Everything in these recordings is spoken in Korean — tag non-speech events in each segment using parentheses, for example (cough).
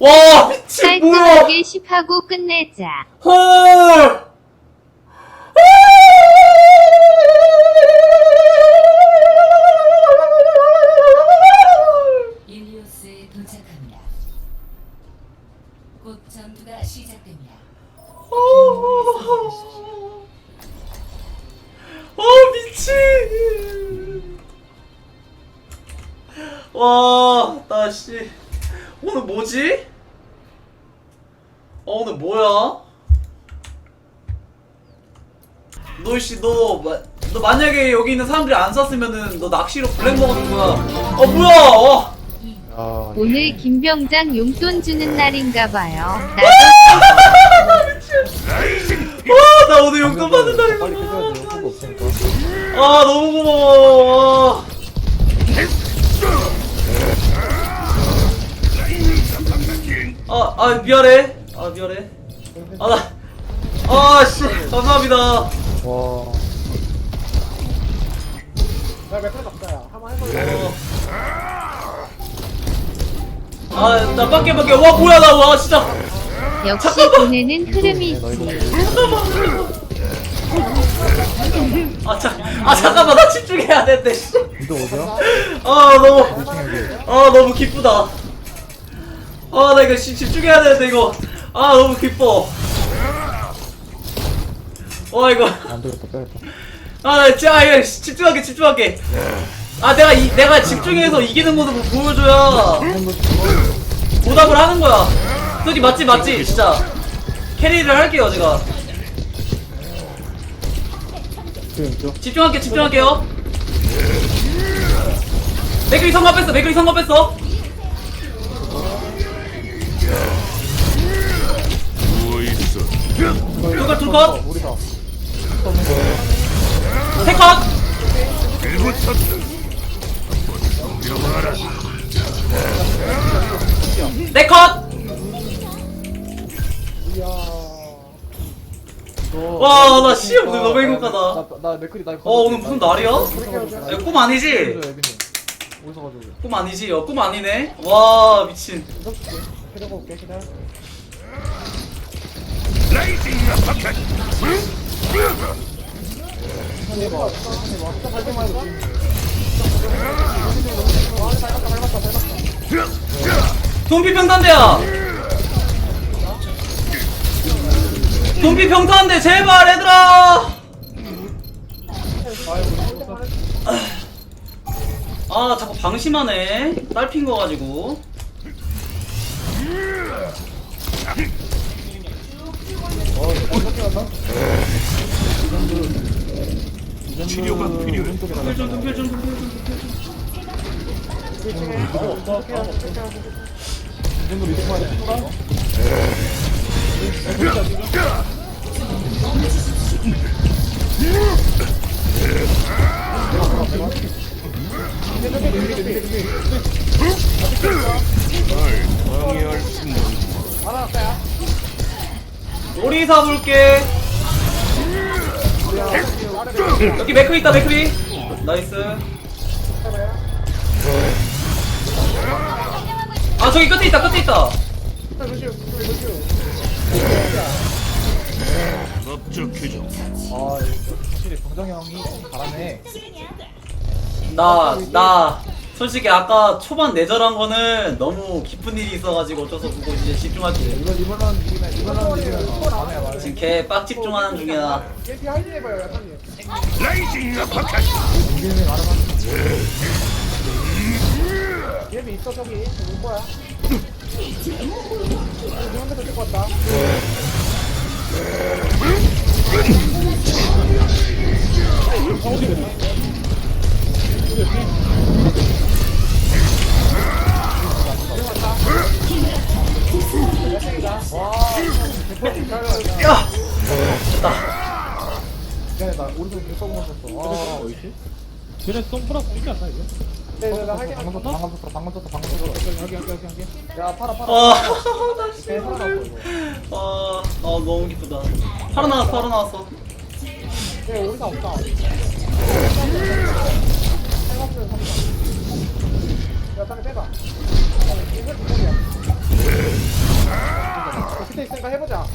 와 미친 뭐야 깔끔하게 10하고 끝내자. 헐 어 오늘 뭐야? 너씨 너, 마- 너 만약에 여기 있는 사람들이 안 쐈으면은 너 낚시로 블랙 거야 어 뭐야 어. 아, 오늘 김병장 용돈 주는 날인가 봐요. 나도 와나 오늘 용돈 받는다 빨리 이거 끝내야 돼요. 후보 없으니까. 아 너무 고마워 아, 아 미안해 아 미안해. 아 나 아씨 감사합니다. 와. 아나 밖에 밖에 와 뭐야 나 와 진짜. 역시 돈에는 흐름이 있지. 아, 자, 아 잠깐만 나 집중해야 되는데 씨. 이거 어디야? 아 너무 아 너무 기쁘다. 아 나 이거 시, 집중해야 되는데 이거 아 너무 기뻐 와 이거 안 되겠다, 빼야겠다. 아, 진짜 이거 집중할게, 집중할게. 아, 내가 이, 내가 집중해서 이기는 모습을 보여줘야 보답을 하는 거야. 솔직히 맞지, 맞지, 진짜. 캐리를 할게요, 제가. 집중할게, 집중할게요. 맥클이 성공 뺐어, 맥클이 성공 뺐어. 둘컷, 둘컷, 우리 다. 세컷. 네컷. 와, 나 시험 오늘 너무 행복하다. 나, 나 맥클이 나. 어, 오늘 무슨 날이야? 야, 꿈 아니지? 꿈 아니지? 어, 꿈 아니네? 와, 미친. 해려고 올게, 기다 려. 돈비 평탄대야! 돈비 평탄대, 제발, 얘들아! 아, 자꾸 방심하네. 딸핀 거 가지고. 치료가 필요해. 이 정도 리듬 맞아. 오리사 볼게. 여기 맥크리 있다, 맥크리. 나이스. 아, 저기 끝에 있다, 끝에 있다. 아, 확실히 병정 형이 잘하네. 나, 나, 솔직히 아까 초반 내절한 거는 너무 기쁜 일이 있어가지고 어쩔 수 없고 이제 집중할게. 이번 이기면 이번은 이기면 어, 잘해 말해. 지금 걔 빡 집중하는 중이야. 이기는 말하면. 예비 있어 저기 올 거야. 이런데도 찍고 왔다. 오른쪽 계속 먹었어. 아 어디지? 쟤네 썸프라 보이지 않나 이거? 네네 나 할게. 방금 썼어 방금 썼어 방금 썼어 방금 썼어. 여기 여기 여기 여기 야 팔아 팔아. 아, 이거. 아, 아, 너무 기쁘다. 살아나왔어, 살아나왔어. 네 우리가 없다. 야 빨리 빼봐. 야, 이거 이거야. 그때 있으니까 해보자.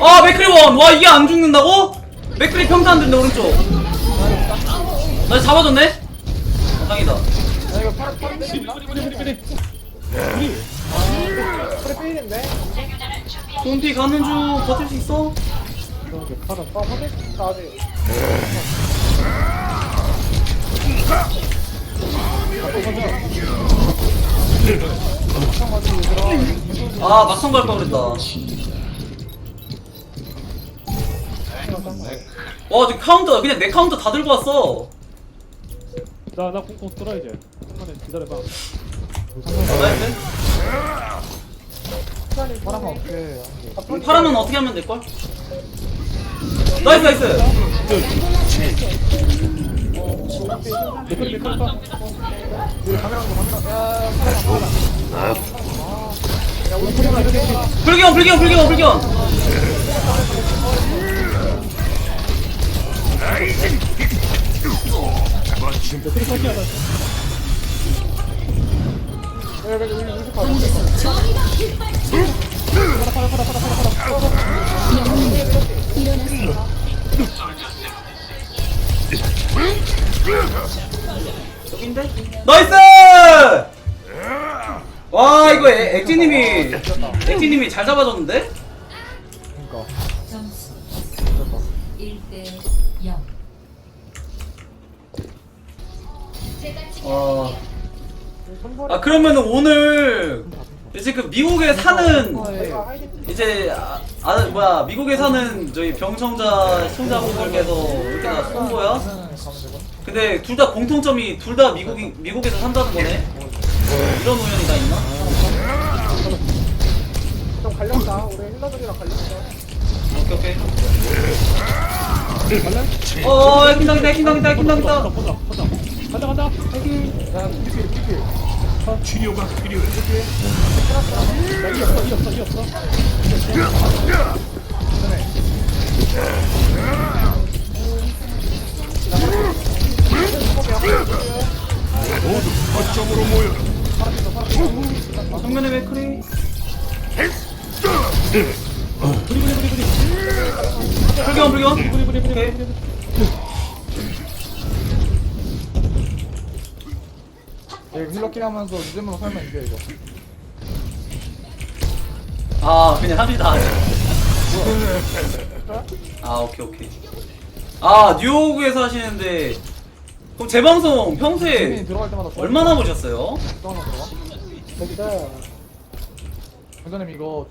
아 맥크리 원 와 이게 안 죽는다고? 맥크리 평타 안 된다 오른쪽 나 잡아줬네? 그래 페일인데. 돈피 가는 중 버틸 수 있어? 아직. 아 막상 갈걸 그랬다 와 지금 카운터 그냥 내 카운터 다 들고 왔어 나나 콩콩 뚫어 이제 한번에 기다려봐 나이스 파란만 어떻게? 파라면 어떻게 하면 될걸? 나이스 나이스 봐. 불기원 불기원 불기원 불기원 나이스! 와 이거 에- 액티님이 액티님이 잘 잡아줬는데? 어... 아 그러면은 오늘 이제 그 미국에 사는. 이제 아, 아 뭐야 미국에 사는 저희 병청자 시청자분들께서 이렇게 다 쏜 거야? 근데 둘 다 공통점이 둘 다 미국 미국에서 산다는 거네. 이런 우연이 다 있나? 좀 갈렸다. 우리 힐러들이랑 갈렸어. 오케이 오케이. 어, 해킹당이다, 해킹당이다, 해킹당이다. 간다 간다 야 피필 피필. 치료가 필요해. 야 이 없어 이 없어 이 없어 정면에 여기 힐러킹 하면서 유잼으로 살면 이겨 이거. 아, 그냥 합니다. (laughs) 아, 오케이, 오케이. 아, 뉴욕에서 하시는데. 그럼 제 방송 시민이 평소에 들어갈 때마다 또 얼마나 보셨어요? 또 하나 들어가? 여기다. 원장님 이거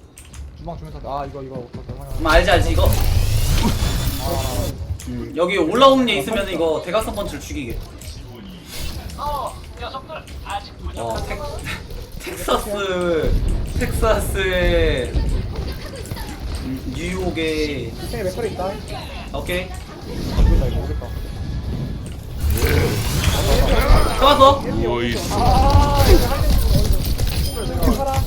주방 주면서 아 이거 이거 어떻게? 음, 알지, 알지, 이거. 음, 여기 올라오는 애 있으면 이거 대각선 펀치를 죽이게. 어, 텍, 텍사스, 텍사스의 음, 뉴욕의 생에 맥컬이 있다. 오케이 모르겠다 이거 모르겠다. 잡았어. 아 이거 할때 내가 살아.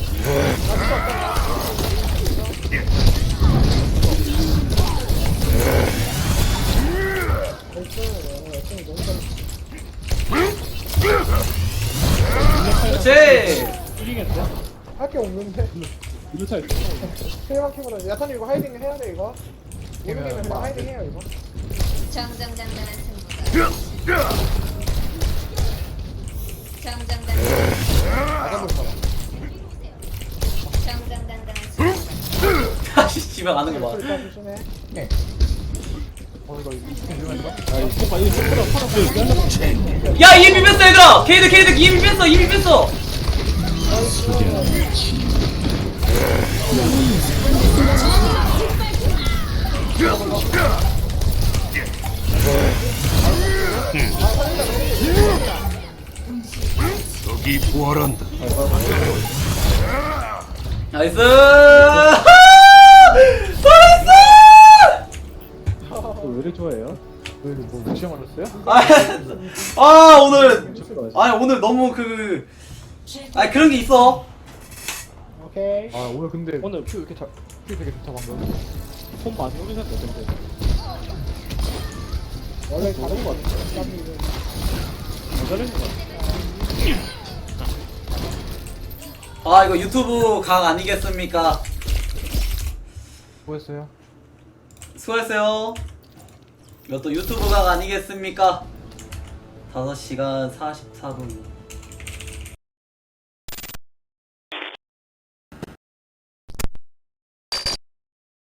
그렇지. 뿌리겠는데 할게 없는데. 있어 세만 캐보다 야탄이 이거 하이딩 해야 돼 이거. 모르겠면 그냥 하이딩 해요 이거. 정정당당한 승부가 정정당당한 아잠을. 정정당당한 승부 다시 집에 가는 거 봐. 조심해. 야 EMP 뺐어 얘들아. 걔들 걔들 EMP 뺐어 EMP 뺐어. 적이 부활한다. 나이스. 왜 이렇게 좋아해요? 왜 이거 뭐 무시해 맞았어요? 아, (laughs) 아 오늘 아니 오늘 너무 그아 그런 게 있어. 오케이. 아 오늘 근데 오늘 큐 이렇게 잘, 큐 되게 좋다 방금. 손 많이 오르셨네 근데 원래 다른 거 같아. 안 잘리는 거 같아 아 이거 유튜브 각 아니겠습니까? 뭐 했어요? 수고했어요. 이것도 유튜브 각 아니겠습니까? 5시간 44분.